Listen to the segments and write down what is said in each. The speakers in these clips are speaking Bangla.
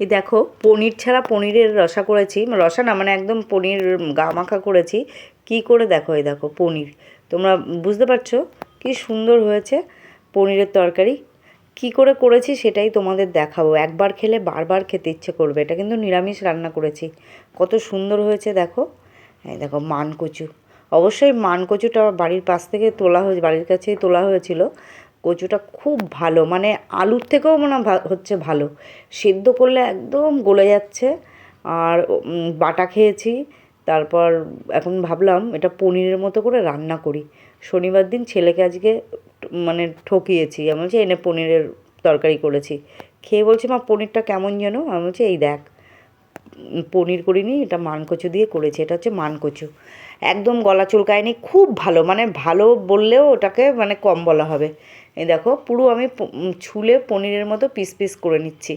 এই দেখো, পনির ছাড়া পনিরের রসা করেছি। রসা না মানে একদম পনির গা মাখা করেছি। কি করে দেখো এই দেখো পনির। তোমরা বুঝতে পারছ? কি সুন্দর হয়েছে পনিরের তরকারি। কি করে করেছি সেটাই তোমাদের দেখাবো। একবার খেলে বারবার খেতে ইচ্ছে করবে। এটা কিন্তু নিরামিষ রান্না করেছি। কত সুন্দর হয়েছে দেখো। এই দেখো মানকচু। অবশ্যই মানকচুটা বাড়ির পাশ থেকে তোলা হয়েছে বাড়ির কাছেই তোলা হয়েছিল। কচুটা খুব ভালো মানে আলুর থেকেও মনে হচ্ছে ভালো। সেদ্ধ করলে একদম গলে যাচ্ছে। আর বাটা খেয়েছি। তারপর এখন ভাবলাম এটা পনিরের মতো করে রান্না করি। শনিবার দিন ছেলেকে আজকে মানে ঠকিয়েছি। আমি বলছি এনে পনিরের তরকারি করেছি। খেয়ে বলছে, মা, পনিরটা কেমন যেন? আমি বলছি, এই দেখ পনির করিনি, এটা মানকচু দিয়ে করেছি। এটা হচ্ছে মানকচু। একদম গলা চুলকায়নি, খুব ভালো মানে ভালো বললেও ওটাকে মানে কম বলা হবে। এই দেখো, পুরো আমি ছুলে পনিরের মতো পিস পিস করে নিচ্ছি।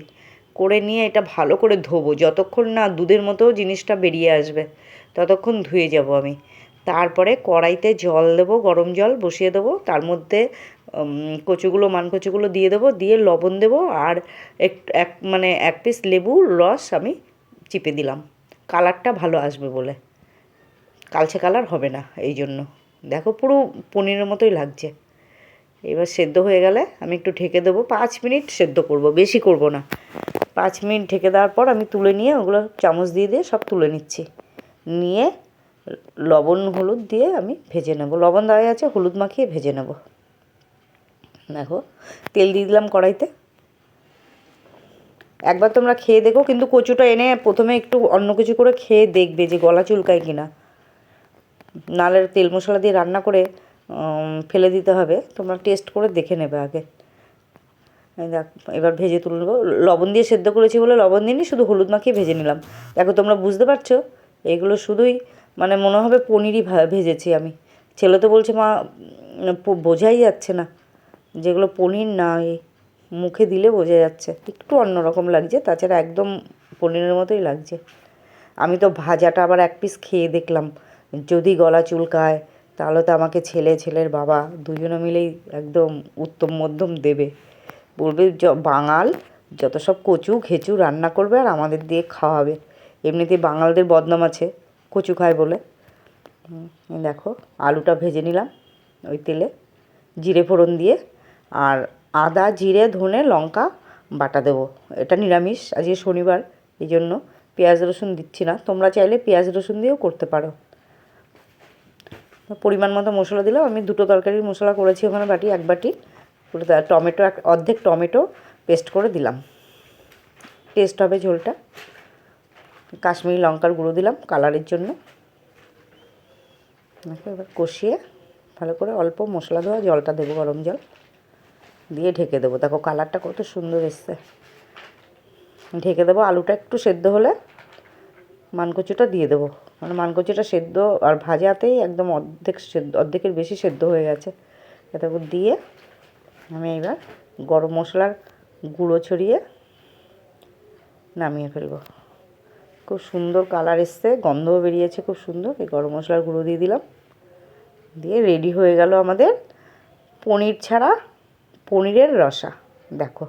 করে নিয়ে এটা ভালো করে ধোবো, যতক্ষণ না দুধের মতো জিনিসটা বেরিয়ে আসবে, ততক্ষণ ধুয়ে যাব আমি। তারপরে কড়াইতে জল দেবো, গরম জল বসিয়ে দেবো, তার মধ্যে কচুগুলো, মান কচুগুলো দিয়ে দেবো, দিয়ে লবণ দেবো, আর এক এক মানে এক পিস লেবুর রস আমি চিপে দিলাম। কালারটা ভালো আসবে বলে। কালচে কালার হবে না এই জন্য দেখো পুরো পনিরের মতোই লাগছে। এবার সেদ্ধ হয়ে গেলে আমি একটু ঢেকে দেবো। পাঁচ মিনিট সেদ্ধ করব, বেশি করব না। পাঁচ মিনিট ঢেকে দেওয়ার পর আমি তুলে নিয়ে ওগুলো চামচ দিয়ে দিয়ে সব তুলে নিচ্ছি। নিয়ে লবণ, হলুদ দিয়ে আমি ভেজে নেব। লবণ দেওয়া আছে হলুদ মাখিয়ে ভেজে নেব। দেখো, তেল দিয়ে দিলাম কড়াইতে। একবার তোমরা খেয়ে দেখো, কিন্তু কচুটা এনে প্রথমে একটু অন্য কিছু করে খেয়ে দেখবে যে গলা চুলকায় কিনা। নালের তেল মশলা দিয়ে রান্না করে ফেলে দিতে হবে। তোমরা টেস্ট করে দেখে নেবে আগে। দেখ, এবার ভেজে তুলে নেব। লবণ দিয়ে সেদ্ধ করেছি বলে লবণ দিইনি, শুধু হলুদ মাখিয়ে ভেজে নিলাম। দেখো, তোমরা বুঝতে পারছ? এগুলো শুধুই মানে মনে হবে পনিরই ভেজেছি আমি। ছেলে তো বলছে, মা বোঝাই যাচ্ছে না। যেগুলো পনির না মুখে দিলে বোঝা যাচ্ছে। একটু অন্যরকম লাগছে, তাছাড়া একদম পনিরের মতোই লাগছে। আমি তো ভাজাটা আবার এক পিস খেয়ে দেখলাম। যদি গলা চুলকায় তাহলে তো আমাকে ছেলে, ছেলের বাবা দুজনে মিলেই একদম উত্তম মধ্যম দেবে। বলবে বাঙাল যত সব কচু খেচু রান্না করবে আর আমাদের দিয়ে খাওয়াবে। এমনিতেই বাঙালদের বদনাম আছে, কচু খায় বলে। দেখো, আলুটা ভেজে নিলাম ওই তেলে, জিরে ফোড়ন দিয়ে, আর আদা, জিরে, ধনে, লঙ্কা, বাটা দেবো। এটা নিরামিষ, আজকে শনিবার এই জন্য পেঁয়াজ রসুন দিচ্ছি না। তোমরা চাইলে পেঁয়াজ রসুন দিয়েও করতে পারো। পরিমাণ মতো মশলা দিলাম। আমি দুটো তরকারির মশলা করেছি ওখানে বাটি, এক বাটি। টমেটো, এক অর্ধেক টমেটো পেস্ট করে দিলাম। টেস্ট হবে ঝোলটা। কাশ্মীরি লঙ্কার গুঁড়ো দিলাম কালারের জন্য। এবার কষিয়ে ভালো করে অল্প মশলা দেওয়া, জলটা দেবো, গরম জল। দিয়ে ঢেকে দেবো। দেখো কালারটা কত সুন্দর এসছে। ঢেকে দেবো আলুটা একটু সেদ্ধ হলে। মানকচুটা দিয়ে দেবো। মানে মানকচুটা সেদ্ধ আর ভাজাতেই একদম অর্ধেক সেদ্ধ, অর্ধেকের বেশি সেদ্ধ হয়ে গেছে। এটা দিয়ে আমি এবার গরম মশলার গুঁড়ো ছড়িয়ে নামিয়ে ফেলব। খুব সুন্দর কালার এসছে, গন্ধও বেরিয়েছে খুব সুন্দর। এই গরম মশলার গুঁড়ো দিয়ে দিলাম। দিয়ে রেডি হয়ে গেল আমাদের পনির ছাড়া পনিরের রসা। দেখো।